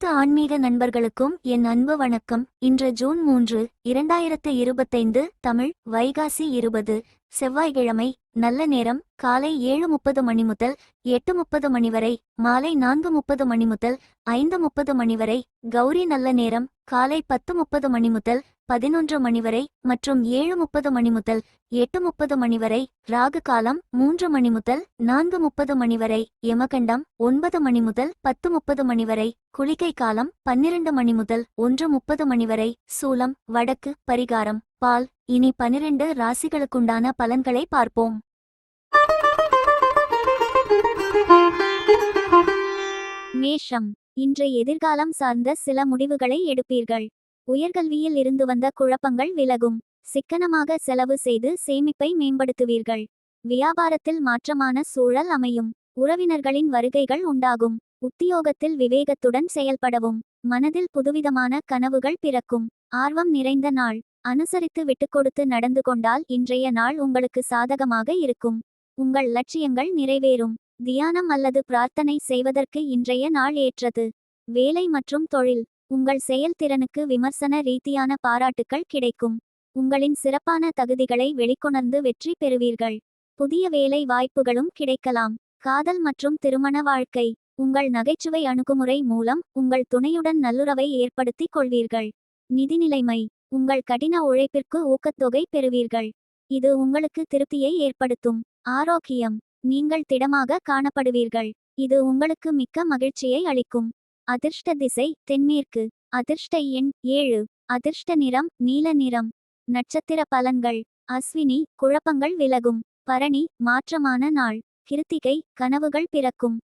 அனைத்து ஆன்மீக நண்பர்களுக்கும் என் அன்பு வணக்கம். இன்று ஜூன் மூன்று இரண்டாயிரத்து இருபத்தைந்து தமிழ் வைகாசி இருபது செவ்வாய்க்கிழமை நல்ல நேரம் காலை ஏழு முப்பது மணி முதல் எட்டு முப்பது மணி வரை மாலை நான்கு முப்பது மணி முதல் ஐந்து முப்பது மணி வரை கௌரி நல்ல நேரம் காலை பத்து முப்பது மணி முதல் பதினொன்று மணி வரை மற்றும் ஏழு முப்பது மணி முதல் எட்டு முப்பது மணி வரை ராகு காலம் மூன்று மணி முதல் நான்கு முப்பது மணி வரை யமகண்டம் ஒன்பது மணி முதல் பத்து முப்பது மணி வரை குளிகை காலம் பன்னிரண்டு மணி முதல் ஒன்று முப்பது மணி வரை சூலம் வடக்கு பரிகாரம் பால் இனி பனிரெண்டு ராசிகளுக்குண்டான பலன்களை பார்ப்போம். மேஷம். இன்று எதிர்காலம் சார்ந்த சில முடிவுகளை எடுப்பீர்கள். உயர்கல்வியில் இருந்து வந்த குழப்பங்கள் விலகும். சிக்கனமாக செலவு செய்து சேமிப்பை மேம்படுத்துவீர்கள். வியாபாரத்தில் மாற்றமான சூழல் அமையும். உறவினர்களின் வருகைகள் உண்டாகும். உத்தியோகத்தில் விவேகத்துடன் செயல்படவும். மனதில் புதுவிதமான கனவுகள் பிறக்கும். ஆர்வம் நிறைந்த நாள். அனுசரித்து விட்டுக்கொடுத்து நடந்து கொண்டால் இன்றைய நாள் உங்களுக்கு சாதகமாக இருக்கும். உங்கள் லட்சியங்கள் நிறைவேறும். தியானம் அல்லது பிரார்த்தனை செய்வதற்கு இன்றைய நாள் ஏற்றது. வேலை மற்றும் தொழில். உங்கள் செயல்திறனுக்கு விமர்சன ரீதியான பாராட்டுக்கள் கிடைக்கும். உங்களின் சிறப்பான தகுதிகளை வெளிக்கொணர்ந்து வெற்றி பெறுவீர்கள். புதிய வேலை வாய்ப்புகளும் கிடைக்கலாம். காதல் மற்றும் திருமண வாழ்க்கை. உங்கள் நகைச்சுவை அணுகுமுறை மூலம் உங்கள் துணையுடன் நல்லுறவை ஏற்படுத்திக் கொள்வீர்கள். நிதிநிலைமை உங்கள் கடின உழைப்பிற்கு ஊக்கத்தொகை பெறுவீர்கள். இது உங்களுக்கு திருப்தியை ஏற்படுத்தும். ஆரோக்கியம். நீங்கள் திடமாக காணப்படுவீர்கள். இது உங்களுக்கு மிக்க மகிழ்ச்சியை அளிக்கும். அதிர்ஷ்ட திசை தென்மேற்கு. அதிர்ஷ்ட எண் ஏழு. அதிர்ஷ்ட நிறம் நீல நிறம். நட்சத்திர பலன்கள். அஸ்வினி குழப்பங்கள் விலகும். பரணி மாற்றமான நாள். கிருத்திகை கனவுகள் பிறக்கும்.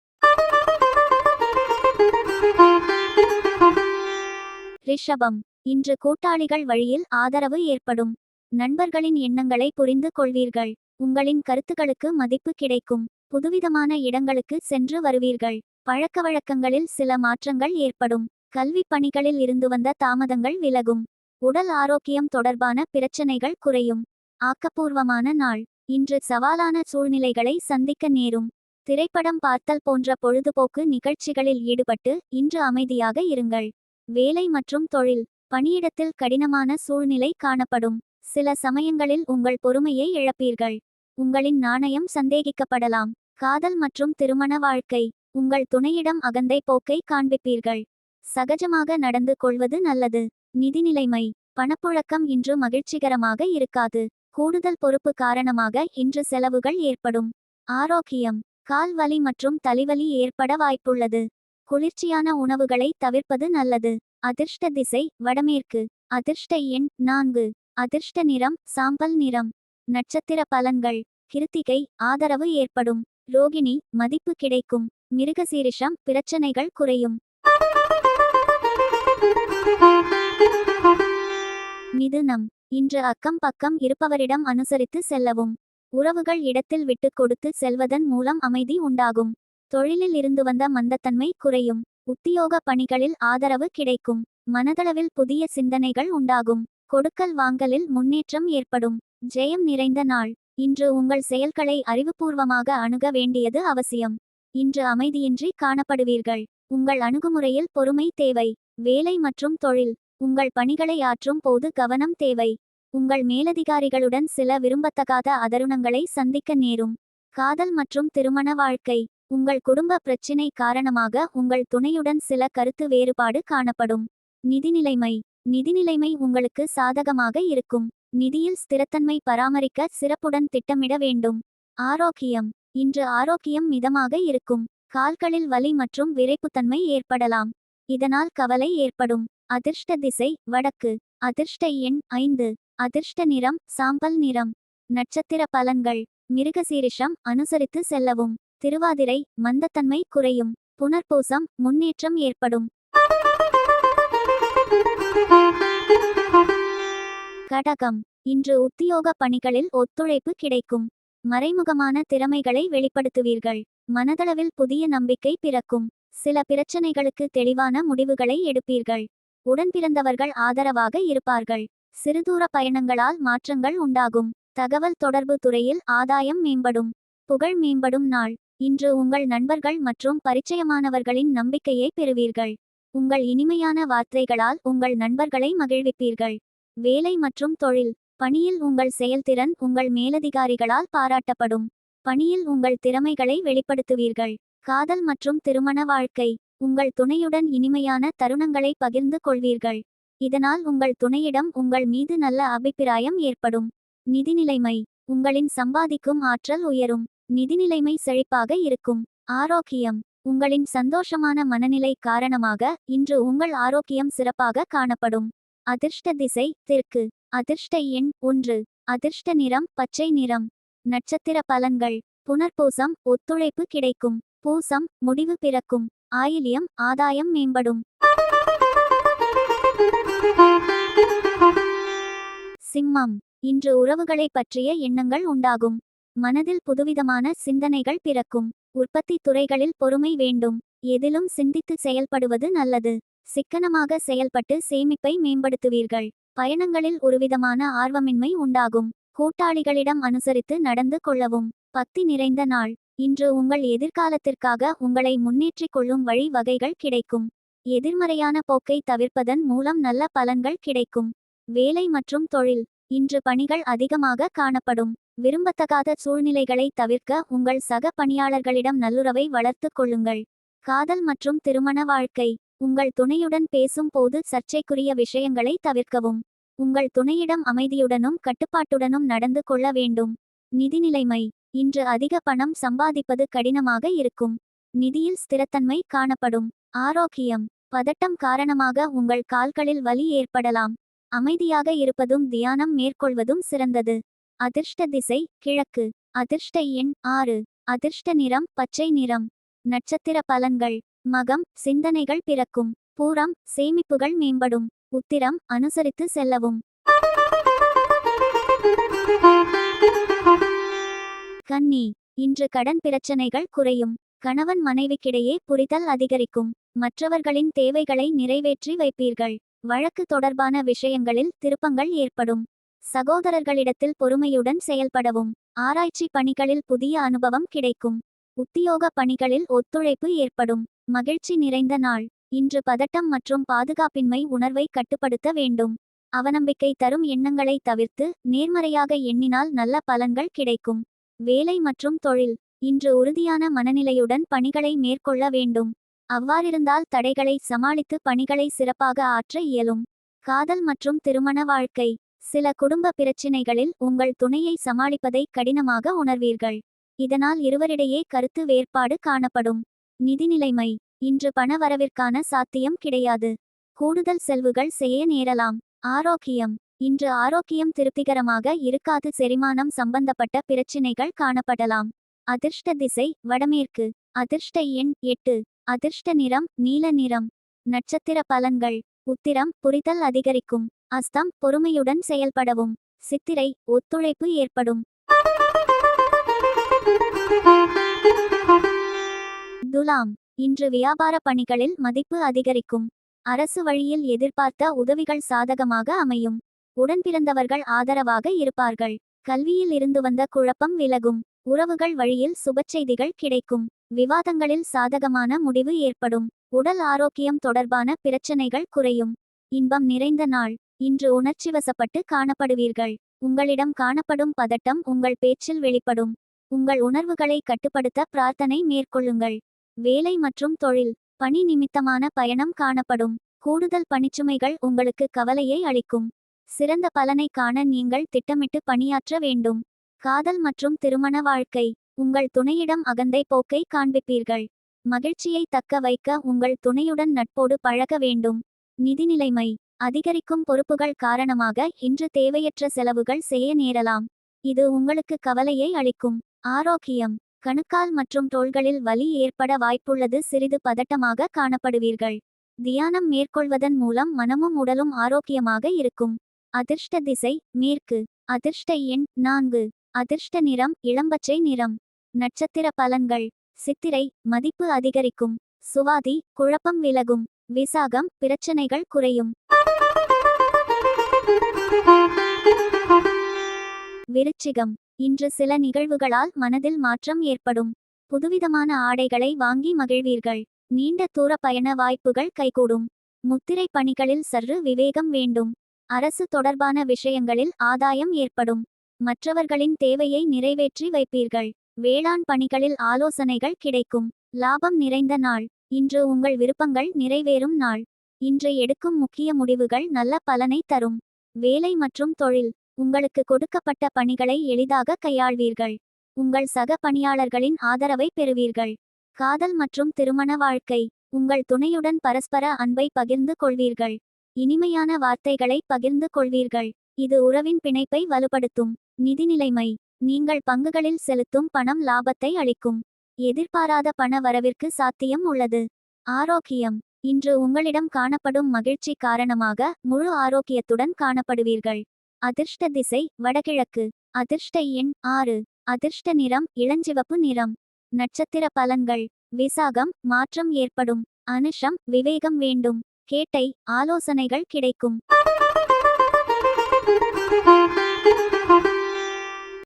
ரிஷபம். இன்று கூட்டாளிகள் வழியில் ஆதரவு ஏற்படும். நண்பர்களின் எண்ணங்களை புரிந்து கொள்வீர்கள். உங்களின் கருத்துக்களுக்கு மதிப்பு கிடைக்கும். புதுவிதமான இடங்களுக்கு சென்று வருவீர்கள். பழக்கவழக்கங்களில் சில மாற்றங்கள் ஏற்படும். கல்வி பணிகளில் இருந்து வந்த தாமதங்கள் விலகும். உடல் ஆரோக்கியம் தொடர்பான பிரச்சனைகள் குறையும். ஆக்கப்பூர்வமான நாள். இன்று சவாலான சூழ்நிலைகளை சந்திக்க நேரும். திரைப்படம் பார்த்தல் போன்ற பொழுதுபோக்கு நிகழ்ச்சிகளில் ஈடுபட்டு இன்று அமைதியாக இருங்கள். வேலை மற்றும் தொழில். பணியிடத்தில் கடினமான சூழ்நிலை காணப்படும். சில சமயங்களில் உங்கள் பொறுமையை இழப்பீர்கள். உங்களின் நாணயம் சந்தேகிக்கப்படலாம். காதல் மற்றும் திருமண வாழ்க்கை. உங்கள் துணையிடம் அகந்தை போக்கை காண்பிப்பீர்கள். சகஜமாக நடந்து கொள்வது நல்லது. நிதிநிலைமை. பணப்புழக்கம் இன்று மகிழ்ச்சிகரமாக இருக்காது. கூடுதல் பொறுப்பு காரணமாக இன்று செலவுகள் ஏற்படும். ஆரோக்கியம். கால் வலி மற்றும் தலைவலி ஏற்பட வாய்ப்புள்ளது. குளிர்ச்சியான உணவுகளை தவிர்ப்பது நல்லது. அதிர்ஷ்ட திசை. வடமேற்கு. அதிர்ஷ்ட எண் நான்கு. அதிர்ஷ்ட நிறம். சாம்பல் நிறம். நட்சத்திர பலன்கள். கிருத்திகை. ஆதரவு ஏற்படும். ரோகிணி. மதிப்பு கிடைக்கும். மிருகசீரிஷம் பிரச்சனைகள் குறையும். மிதுனம். இன்று அக்கம் பக்கம் இருப்பவரிடம் அனுசரித்து செல்லவும். உறவுகள் இடத்தில் விட்டு கொடுத்து செல்வதன் மூலம் அமைதி உண்டாகும். தொழிலில் இருந்து வந்த மந்தத்தன்மை குறையும். உத்தியோக பணிகளில் ஆதரவு கிடைக்கும். மனதளவில் புதிய சிந்தனைகள் உண்டாகும். கொடுக்கல் வாங்கலில் முன்னேற்றம் ஏற்படும். ஜெயம் நிறைந்த நாள். இன்று உங்கள் செயல்களை அறிவுபூர்வமாக அணுக வேண்டியது அவசியம். இன்று அமைதியின்றி காணப்படுவீர்கள். உங்கள் அணுகுமுறையில் பொறுமை தேவை. வேலை மற்றும் தொழில். உங்கள் பணிகளை ஆற்றும் போது கவனம் தேவை. உங்கள் மேலதிகாரிகளுடன் சில விரும்பத்தகாத அதருணங்களை சந்திக்க நேரும். காதல் மற்றும் திருமண வாழ்க்கை. உங்கள் குடும்ப பிரச்சினை காரணமாக உங்கள் துணையுடன் சில கருத்து வேறுபாடு காணப்படும். நிதிநிலைமை. நிதிநிலைமை உங்களுக்கு சாதகமாக இருக்கும். நிதியில் ஸ்திரத்தன்மை பராமரிக்க சிறப்புடன் திட்டமிட வேண்டும். ஆரோக்கியம். இன்று ஆரோக்கியம் மிதமாக இருக்கும். கால்களில் வலி மற்றும் விரைப்புத்தன்மை ஏற்படலாம். இதனால் கவலை ஏற்படும். அதிர்ஷ்ட திசை வடக்கு. அதிர்ஷ்ட எண் ஐந்து. அதிர்ஷ்ட நிறம் சாம்பல் நிறம். நட்சத்திர பலன்கள். மிருகசீரிஷம் அனுசரித்து செல்லவும். திருவாதிரை மந்தத்தன்மை குறையும். புனர்பூசம் முன்னேற்றம் ஏற்படும். கடகம். இன்று உத்தியோக பணிகளில் ஒத்துழைப்பு கிடைக்கும். மறைமுகமான திறமைகளை வெளிப்படுத்துவீர்கள். மனதளவில் புதிய நம்பிக்கை பிறக்கும். சில பிரச்சனைகளுக்கு தெளிவான முடிவுகளை எடுப்பீர்கள். உடன்பிறந்தவர்கள் ஆதரவாக இருப்பார்கள். சிறுதூர பயணங்களால் மாற்றங்கள் உண்டாகும். தகவல் தொடர்பு துறையில் ஆதாயம் மேம்படும். புகழ் மேம்படும் நாள். இன்று உங்கள் நண்பர்கள் மற்றும் பரிச்சயமானவர்களின் நம்பிக்கையை பெறுவீர்கள். உங்கள் இனிமையான வார்த்தைகளால் உங்கள் நண்பர்களை மகிழ்விப்பீர்கள். வேலை மற்றும் தொழில். பணியில் உங்கள் செயல்திறன் உங்கள் மேலதிகாரிகளால் பாராட்டப்படும். பணியில் உங்கள் திறமைகளை வெளிப்படுத்துவீர்கள். காதல் மற்றும் திருமண வாழ்க்கை. உங்கள் துணையுடன் இனிமையான தருணங்களை பகிர்ந்து கொள்வீர்கள். இதனால் உங்கள் துணையிடம் உங்கள் மீது நல்ல அபிப்பிராயம் ஏற்படும். நிதிநிலைமை. உங்களின் சம்பாதிக்கும் ஆற்றல் உயரும். நிதிநிலைமை செழிப்பாக இருக்கும். ஆரோக்கியம். உங்களின் சந்தோஷமான மனநிலை காரணமாக இன்று உங்கள் ஆரோக்கியம் சிறப்பாக காணப்படும். அதிர்ஷ்ட திசை தெற்கு. அதிர்ஷ்ட எண் ஒன்று. அதிர்ஷ்ட நிறம் பச்சை நிறம். நட்சத்திர பலன்கள். புனர்பூசம் ஒத்துழைப்பு கிடைக்கும். பூசம் முடிவு பிறக்கும். ஆயிலியம் ஆதாயம் மேம்படும். சிம்மம். இன்று உறவுகளைப் பற்றிய எண்ணங்கள் உண்டாகும். மனதில் புதுவிதமான சிந்தனைகள் பிறக்கும். உற்பத்தி துறைகளில் பொறுமை வேண்டும். எதிலும் சிந்தித்து செயல்படுவது நல்லது. சிக்கனமாக செயல்பட்டு சேமிப்பை மேம்படுத்துவீர்கள். பயணங்களில் ஒருவிதமான ஆர்வமின்மை உண்டாகும். கூட்டாளிகளிடம் அனுசரித்து நடந்து கொள்ளவும். பக்தி நிறைந்த நாள். இன்று உங்கள் எதிர்காலத்திற்காக உங்களை முன்னேற்றிக் கொள்ளும் வழி வகைகள் கிடைக்கும். எதிர்மறையான போக்கை தவிர்ப்பதன் மூலம் நல்ல பலன்கள் கிடைக்கும். வேலை மற்றும் தொழில். இன்று பணிகள் அதிகமாக காணப்படும். விரும்பத்தகாத சூழ்நிலைகளை தவிர்க்க உங்கள் சக பணியாளர்களிடம் நல்லுறவை வளர்த்து கொள்ளுங்கள். காதல் மற்றும் திருமண வாழ்க்கை. உங்கள் துணையுடன் பேசும் போது சர்ச்சைக்குரிய விஷயங்களை தவிர்க்கவும். உங்கள் துணையிடம் அமைதியுடனும் கட்டுப்பாட்டுடனும் நடந்து கொள்ள வேண்டும். நிதிநிலைமை இன்று அதிக பணம் சம்பாதிப்பது கடினமாக இருக்கும். நிதியில் ஸ்திரத்தன்மை காணப்படும். ஆரோக்கியம். பதட்டம் காரணமாக உங்கள் கால்களில் வலி ஏற்படலாம். அமைதியாக இருப்பதும் தியானம் மேற்கொள்வதும் சிறந்தது. அதிர்ஷ்ட திசை கிழக்கு. அதிர்ஷ்ட எண் ஆறு. அதிர்ஷ்ட நிறம் பச்சை நிறம். நட்சத்திர பலன்கள். மகம் சிந்தனைகள் பிறக்கும். பூரம் சேமிப்புகள் மேம்படும். உத்திரம் அனுசரித்து செல்லவும். கன்னி இன்று கடன் பிரச்சனைகள் குறையும். கணவன் மனைவிக்கிடையே புரிதல் அதிகரிக்கும். மற்றவர்களின் தேவைகளை நிறைவேற்றி வைப்பீர்கள். வழக்கு தொடர்பான விஷயங்களில் திருப்பங்கள் ஏற்படும். சகோதரர்களிடத்தில் பொறுமையுடன் செயல்படவும். ஆராய்ச்சி பணிகளில் புதிய அனுபவம் கிடைக்கும். உத்தியோக பணிகளில் ஒத்துழைப்பு ஏற்படும். மகிழ்ச்சி நிறைந்த நாள். இன்று பதட்டம் மற்றும் பாதுகாப்பின்மை உணர்வை கட்டுப்படுத்த வேண்டும். அவநம்பிக்கை தரும் எண்ணங்களை தவிர்த்து நேர்மறையாக எண்ணினால் நல்ல பலன்கள் கிடைக்கும். வேலை மற்றும் தொழில். இன்று உறுதியான மனநிலையுடன் பணிகளை மேற்கொள்ள வேண்டும். அவ்வாறிருந்தால் தடைகளை சமாளித்து பணிகளை சிறப்பாக ஆற்ற இயலும். காதல் மற்றும் திருமண வாழ்க்கை. சில குடும்ப பிரச்சினைகளில் உங்கள் துணையை சமாளிப்பதை கடினமாக உணர்வீர்கள். இதனால் இருவரிடையே கருத்து வேறுபாடு காணப்படும். நிதிநிலைமை. இன்று பண வரவிற்கான சாத்தியம் கிடையாது. கூடுதல் செல்வுகள் செய்ய நேரலாம். ஆரோக்கியம். இன்று ஆரோக்கியம் திருப்திகரமாக இருக்காது. செரிமானம் சம்பந்தப்பட்ட பிரச்சினைகள் காணப்படலாம். அதிர்ஷ்ட திசை வடமேற்கு. அதிர்ஷ்ட எண் எட்டு. அதிர்ஷ்ட நிறம் நீல நிறம். நட்சத்திர பலன்கள். உத்திரம் புரிதல் அதிகரிக்கும். அஸ்தம் பொறுமையுடன் செயல்படவும். சித்திரை ஒத்துழைப்பு ஏற்படும். துலாம். இன்று வியாபார பணிகளில் மதிப்பு அதிகரிக்கும். அரசு வழியில் எதிர்பார்த்த உதவிகள் சாதகமாக அமையும். உடன்பிறந்தவர்கள் ஆதரவாக இருப்பார்கள். கல்வியில் இருந்து வந்த குழப்பம் விலகும். உறவுகள் வழியில் சுபச்செய்திகள் கிடைக்கும். விவாதங்களில் சாதகமான முடிவு ஏற்படும். உடல் ஆரோக்கியம் தொடர்பான பிரச்சனைகள் குறையும். இன்பம் நிறைந்த நாள். இன்று உணர்ச்சிவசப்பட்டு காணப்படுவீர்கள். உங்களிடம் காணப்படும் பதட்டம் உங்கள் பேச்சில் வெளிப்படும். உங்கள் உணர்வுகளை கட்டுப்படுத்த பிரார்த்தனை மேற்கொள்ளுங்கள். வேலை மற்றும் தொழில் பணி நிமித்தமான பயணம் காணப்படும். கூடுதல் பணிச்சுமைகள் உங்களுக்கு கவலையை அளிக்கும். சிறந்த பலனை காண நீங்கள் திட்டமிட்டு பணியாற்ற வேண்டும். காதல் மற்றும் திருமண வாழ்க்கை உங்கள் துணையிடம் அகந்தை போக்கை காண்பிப்பீர்கள். மகிழ்ச்சியை தக்க வைக்க உங்கள் துணையுடன் நட்போடு பழக வேண்டும். நிதிநிலைமை அதிகரிக்கும் பொறுப்புகள் காரணமாக இன்று தேவையற்ற செலவுகள் செய்ய நேரலாம். இது உங்களுக்கு கவலையை அளிக்கும். ஆரோக்கியம் கணுக்கால் மற்றும் தோள்களில் வலி ஏற்பட வாய்ப்புள்ளது. சிறிது பதட்டமாக காணப்படுவீர்கள். தியானம் மேற்கொள்வதன் மூலம் மனமும் உடலும் ஆரோக்கியமாக இருக்கும். அதிர்ஷ்ட திசை மேற்கு. அதிர்ஷ்ட எண் நான்கு. அதிர்ஷ்ட நிறம் இளம்பச்சை நிறம். நட்சத்திர பலன்கள். சித்திரை மதிப்பு அதிகரிக்கும். சுவாதி குழப்பம் விலகும். விசாகம் பிரச்சனைகள் குறையும். விருச்சிகம் இன்று சில நிகழ்வுகளால் மனதில் மாற்றம் ஏற்படும். புதுவிதமான ஆடைகளை வாங்கி மகிழ்வீர்கள். நீண்ட தூர பயண வாய்ப்புகள் கைகூடும். முத்திரை பணிகளில் சற்று விவேகம் வேண்டும். அரசு தொடர்பான விஷயங்களில் ஆதாயம் ஏற்படும். மற்றவர்களின் தேவையை நிறைவேற்றி வைப்பீர்கள். வேளாண் பணிகளில் ஆலோசனைகள் கிடைக்கும். லாபம் நிறைந்த நாள். இன்று உங்கள் விருப்பங்கள் நிறைவேறும் நாள். இன்று எடுக்கும் முக்கிய முடிவுகள் நல்ல பலனை தரும். வேலை மற்றும் தொழில். உங்களுக்கு கொடுக்கப்பட்ட பணிகளை எளிதாக கையாள்வீர்கள். உங்கள் சக பணியாளர்களின் ஆதரவை பெறுவீர்கள். காதல் மற்றும் திருமண வாழ்க்கை. உங்கள் துணையுடன் பரஸ்பர அன்பை பகிர்ந்து கொள்வீர்கள். இனிமையான வார்த்தைகளை பகிர்ந்து கொள்வீர்கள். இது உறவின் பிணைப்பை வலுப்படுத்தும். நிதிநிலைமை நீங்கள் பங்குகளில் செலுத்தும் பணம் லாபத்தை அளிக்கும். எதிர்பாராத பண வரவிற்கு சாத்தியம் உள்ளது. ஆரோக்கியம். இன்று உங்களிடம் காணப்படும் மகிழ்ச்சி காரணமாக முழு ஆரோக்கியத்துடன் காணப்படுவீர்கள். அதிர்ஷ்ட திசை வடகிழக்கு. அதிர்ஷ்ட எண் ஆறு. அதிர்ஷ்ட நிறம் இளஞ்சிவப்பு நிறம். நட்சத்திர பலன்கள். விசாகம் மாற்றம் ஏற்படும். அனுஷம் விவேகம் வேண்டும். கேட்டை ஆலோசனைகள் கிடைக்கும்.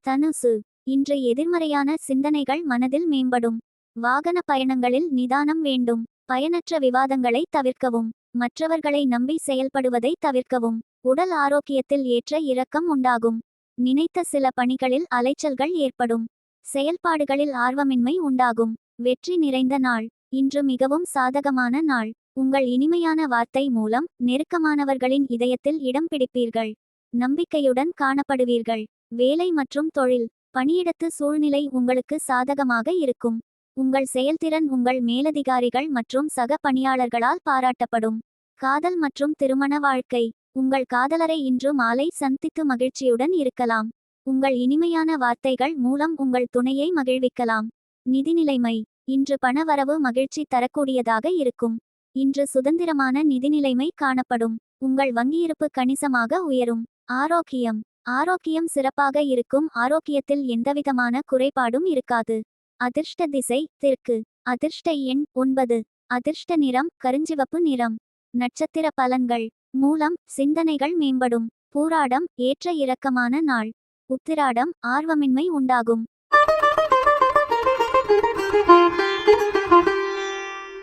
தனுசு. இன்று எதிர்மறையான சிந்தனைகள் மனதில் மேம்படும். வாகன பயணங்களில் நிதானம் வேண்டும். பயனற்ற விவாதங்களை தவிர்க்கவும். மற்றவர்களை நம்பி செயல்படுவதை தவிர்க்கவும். உடல் ஆரோக்கியத்தில் ஏற்ற இரக்கம் உண்டாகும். நினைத்த சில பணிகளில் அலைச்சல்கள் ஏற்படும். செயல்பாடுகளில் ஆர்வமின்மை உண்டாகும். வெற்றி நிறைந்த நாள். இன்று மிகவும் சாதகமான நாள். உங்கள் இனிமையான வார்த்தை மூலம் நெருக்கமானவர்களின் இதயத்தில் இடம் பிடிப்பீர்கள். நம்பிக்கையுடன் காணப்படுவீர்கள். வேலை மற்றும் தொழில். பணியிடத்து சூழ்நிலை உங்களுக்கு சாதகமாக இருக்கும். உங்கள் செயல்திறன் உங்கள் மேலதிகாரிகள் மற்றும் சக பணியாளர்களால் பாராட்டப்படும். காதல் மற்றும் திருமண வாழ்க்கை. உங்கள் காதலரை இன்று மாலை சந்தித்து மகிழ்ச்சியுடன் இருக்கலாம். உங்கள் இனிமையான வார்த்தைகள் மூலம் உங்கள் துணையை மகிழ்விக்கலாம். நிதிநிலைமை இன்று பணவரவு மகிழ்ச்சி தரக்கூடியதாக இருக்கும். இன்று சுதந்திரமான நிதிநிலைமை காணப்படும். உங்கள் வங்கியிருப்பு கணிசமாக உயரும். ஆரோக்கியம். ஆரோக்கியம் சிறப்பாக இருக்கும். ஆரோக்கியத்தில் எந்தவிதமான குறைபாடும் இருக்காது. அதிர்ஷ்ட திசை தெற்கு. அதிர்ஷ்ட எண் ஒன்பது. அதிர்ஷ்ட நிறம் கருஞ்சிவப்பு நிறம். நட்சத்திர பலன்கள். மூலம் சிந்தனைகள் மேம்படும். பூராடம் ஏற்ற இரக்கமான நாள். உத்திராடம் ஆர்வமின்மை உண்டாகும்.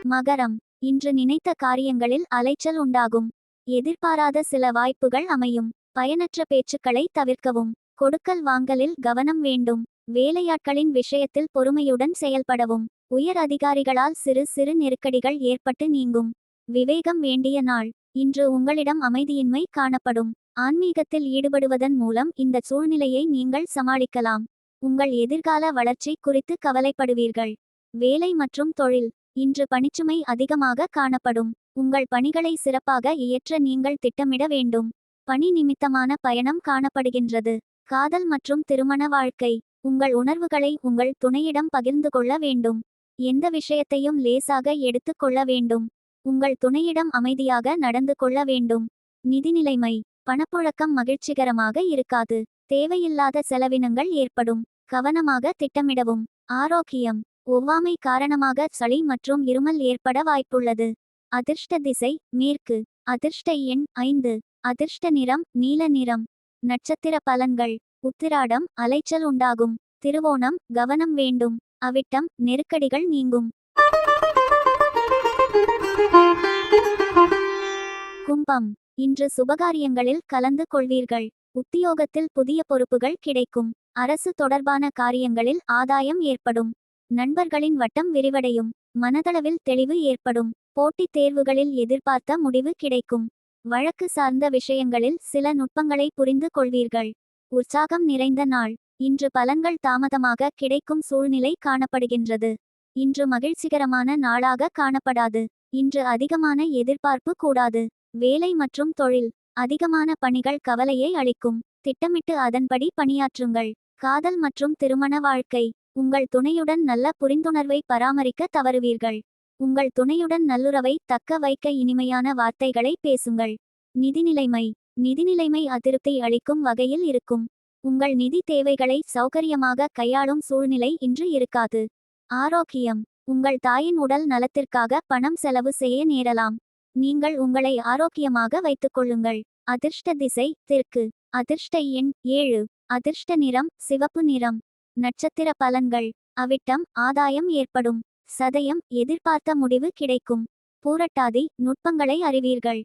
மகரம். இன்று நினைத்த காரியங்களில் அலைச்சல் உண்டாகும். எதிர்பாராத சில வாய்ப்புகள் அமையும். பயனற்ற பேச்சுக்களை தவிர்க்கவும். கொடுக்கல் வாங்கலில் கவனம் வேண்டும். வேலையாட்களின் விஷயத்தில் பொறுமையுடன் செயல்படவும். உயர் அதிகாரிகளால் சிறு சிறு நெருக்கடிகள் ஏற்பட்டு நீங்கும். விவேகம் வேண்டிய நாள். இன்று உங்களிடம் அமைதியின்மை காணப்படும். ஆன்மீகத்தில் ஈடுபடுவதன் மூலம் இந்த சூழ்நிலையை நீங்கள் சமாளிக்கலாம். உங்கள் எதிர்கால வளர்ச்சி குறித்து கவலைப்படுவீர்கள். வேலை மற்றும் தொழில். இன்று பணிச்சுமை அதிகமாக காணப்படும். உங்கள் பணிகளை சிறப்பாக இயற்ற நீங்கள் திட்டமிட வேண்டும். பணி நிமித்தமான பயணம் காணப்படுகின்றது. காதல் மற்றும் திருமண வாழ்க்கை. உங்கள் உணர்வுகளை உங்கள் துணையிடம் பகிர்ந்து கொள்ள வேண்டும். எந்த விஷயத்தையும் லேசாக எடுத்துக் கொள்ள வேண்டும். உங்கள் துணையிடம் அமைதியாக நடந்து கொள்ள வேண்டும். நிதிநிலைமை பணப்புழக்கம் மகிழ்ச்சிகரமாக இருக்காது. தேவையில்லாத செலவினங்கள் ஏற்படும். கவனமாக திட்டமிடவும். ஆரோக்கியம் ஒவ்வாமை காரணமாக சளி மற்றும் இருமல் ஏற்பட வாய்ப்புள்ளது. அதிர்ஷ்ட திசை மேற்கு. அதிர்ஷ்ட எண் ஐந்து. அதிர்ஷ்ட நிறம் நீல நிறம். நட்சத்திர பலன்கள் உத்திராடம் அலைச்சல் உண்டாகும். திருவோணம் கவனம் வேண்டும். அவிட்டம் நெருக்கடிகள் நீங்கும். கும்பம். இன்று சுபகாரியங்களில் கலந்து கொள்வீர்கள். உத்தியோகத்தில் புதிய பொறுப்புகள் கிடைக்கும். அரசு தொடர்பான காரியங்களில் ஆதாயம் ஏற்படும். நண்பர்களின் வட்டம் விரிவடையும். மனதளவில் தெளிவு ஏற்படும். போட்டித் தேர்வுகளில் எதிர்பார்த்த முடிவு கிடைக்கும். வழக்கு சார்ந்த விஷயங்களில் சில நுட்பங்களை புரிந்து கொள்வீர்கள். உற்சாகம் நிறைந்த நாள். இன்று பலன்கள் தாமதமாக கிடைக்கும் சூழ்நிலை காணப்படுகின்றது. இன்று மகிழ்ச்சிகரமான நாளாக காணப்படாது. இன்று அதிகமான எதிர்பார்ப்பு கூடாது. வேலை மற்றும் தொழில் அதிகமான பணிகள் கவலையை அளிக்கும். திட்டமிட்டு அதன்படி பணியாற்றுங்கள். காதல் மற்றும் திருமண வாழ்க்கை உங்கள் துணையுடன் நல்ல புரிந்துணர்வை பராமரிக்க தவறுவீர்கள். உங்கள் துணையுடன் நல்லுறவை தக்க வைக்க இனிமையான வார்த்தைகளை பேசுங்கள். நிதிநிலைமை நிதிநிலைமை அதிருப்தி அளிக்கும் வகையில் இருக்கும். உங்கள் நிதி தேவைகளை சௌகரியமாக கையாளும் சூழ்நிலை இன்று இருக்காது. ஆரோக்கியம். உங்கள் தாயின் உடல் நலத்திற்காக பணம் செலவு செய்ய நேரலாம். நீங்கள் உங்களை ஆரோக்கியமாக வைத்துக் கொள்ளுங்கள் அதிர்ஷ்ட திசை தெற்கு. அதிர்ஷ்ட எண் ஏழு. அதிர்ஷ்ட நிறம் சிவப்பு நிறம். நட்சத்திர பலன்கள். அவிட்டம் ஆதாயம் ஏற்படும். சதயம் எதிர்பார்த்த முடிவு கிடைக்கும். பூரட்டாதி நுட்பங்களை அறிவீர்கள்.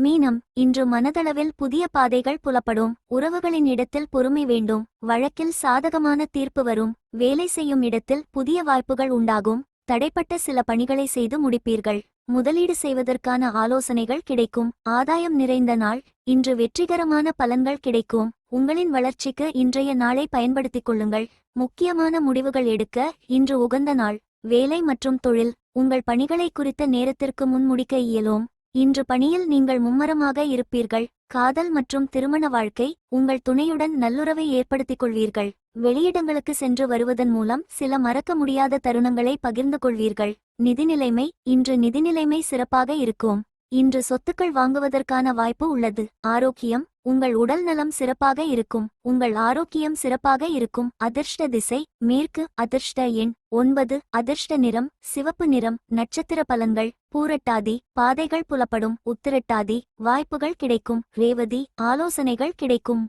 மீனம் இன்று மனதளவில் புதிய பாதைகள் புலப்படும். உறவுகளின் இடத்தில் பொறுமை வேண்டும். வழக்கில் சாதகமான தீர்ப்பு வரும். வேலை செய்யும் இடத்தில் புதிய வாய்ப்புகள் உண்டாகும். தடைப்பட்ட சில பணிகளை செய்து முடிப்பீர்கள். முதலீடு செய்வதற்கான ஆலோசனைகள் கிடைக்கும். ஆதாயம் நிறைந்த நாள். இன்று வெற்றிகரமான பலன்கள் கிடைக்கும். உங்களின் வளர்ச்சிக்கு இன்றைய நாளை பயன்படுத்திக் கொள்ளுங்கள். முக்கியமான முடிவுகள் எடுக்க இன்று உகந்த நாள். வேலை மற்றும் தொழில். உங்கள் பணிகளை குறித்த நேரத்திற்கு முன் முடிக்க இயலும். இன்று பணியில் நீங்கள் மும்மரமாக இருப்பீர்கள். காதல் மற்றும் திருமண வாழ்க்கை உங்கள் துணையுடன் நல்லுறவை ஏற்படுத்திக் கொள்வீர்கள் வெளியிடங்களுக்கு சென்று வருவதன் மூலம் சில மறக்க முடியாத தருணங்களை பகிர்ந்து கொள்வீர்கள். நிதிநிலைமை இன்று நிதிநிலைமை சிறப்பாக இருக்கும். இன்று சொத்துக்கள் வாங்குவதற்கான வாய்ப்பு உள்ளது. ஆரோக்கியம் உங்கள் உடல் நலம் சிறப்பாக இருக்கும் உங்கள் ஆரோக்கியம் சிறப்பாக இருக்கும். அதிர்ஷ்ட திசை மேற்கு அதிர்ஷ்ட எண் ஒன்பது. அதிர்ஷ்ட நிறம் சிவப்பு நிறம் நட்சத்திர பலன்கள் பூரட்டாதி பாதைகள் புலப்படும் உத்திரட்டாதி வாய்ப்புகள் கிடைக்கும் ரேவதி ஆலோசனைகள் கிடைக்கும்.